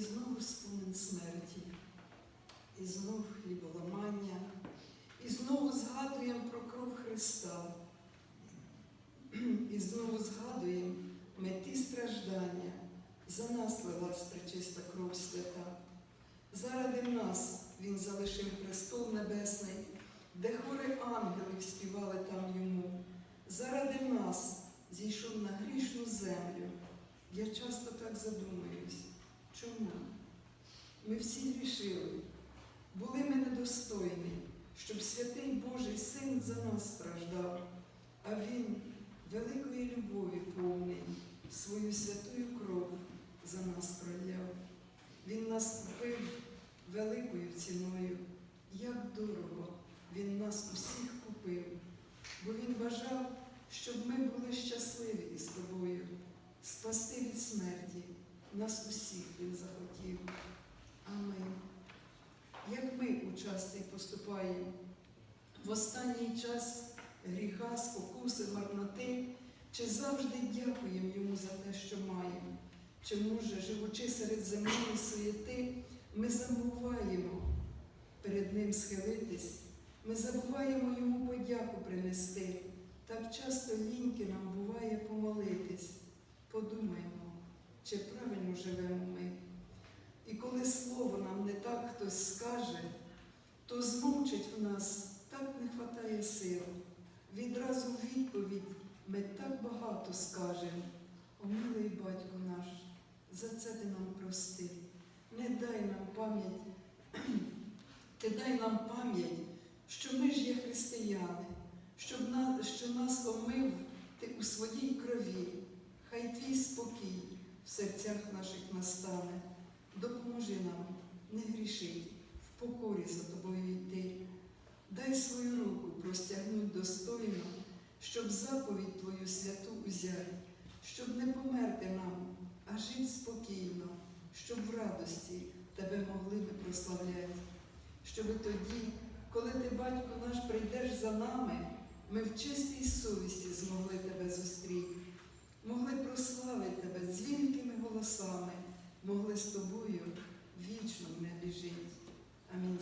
знову спомин смерті, і знов хліболамання, і знову згадуємо про кров Христа, і знову згадуємо мети страждання. За нас лилась пречиста кров свята. Заради нас Він залишив престол небесний, де хори ангели співали там йому. Заради нас зійшов на грішну землю. Я часто так задумуюсь. Ми всі грішили, були ми недостойні, щоб святий Божий Син за нас страждав, а Він великої любові повний, свою святую кров за нас проляв. Він нас купив великою ціною. Як дорого Він нас усіх купив, бо Він бажав, щоб ми були щасливі із тобою, спасти від смерті. Нас усіх Він захотів. Аминь. Як ми у час цей поступаємо, в останній час гріха, спокуси, марноти, чи завжди дякуємо йому за те, що маємо? Чи може, живучи серед земної суєти, ми забуваємо перед Ним схилитись, ми забуваємо йому подяку принести. Так часто ліньки нам буває помолитись. Подумаємо, чи правильно живемо ми. І коли слово нам не так хтось скаже, то змовчить в нас так не хватає сил. Відразу в відповідь ми так багато скажемо. О, милий батько наш, за це ти нам прости. Не дай нам пам'ять, ти дай нам пам'ять, що ми ж є християни, щоб на, що нас омив ти у своїй крові. Хай твій спокій в серцях наших настане. Допоможи нам не грішить, в покорі за тобою йти. Дай свою руку простягнуть достойно, щоб заповідь Твою святу узяти, щоб не померти нам, а жити спокійно, щоб в радості Тебе могли би прославляти. Щоб тоді, коли ти, батько наш, прийдеш за нами, ми в чистій совісті змогли тебе зустріти, могли прославити тебе голосами, могли з тобою вічно в небі жить. Амінь.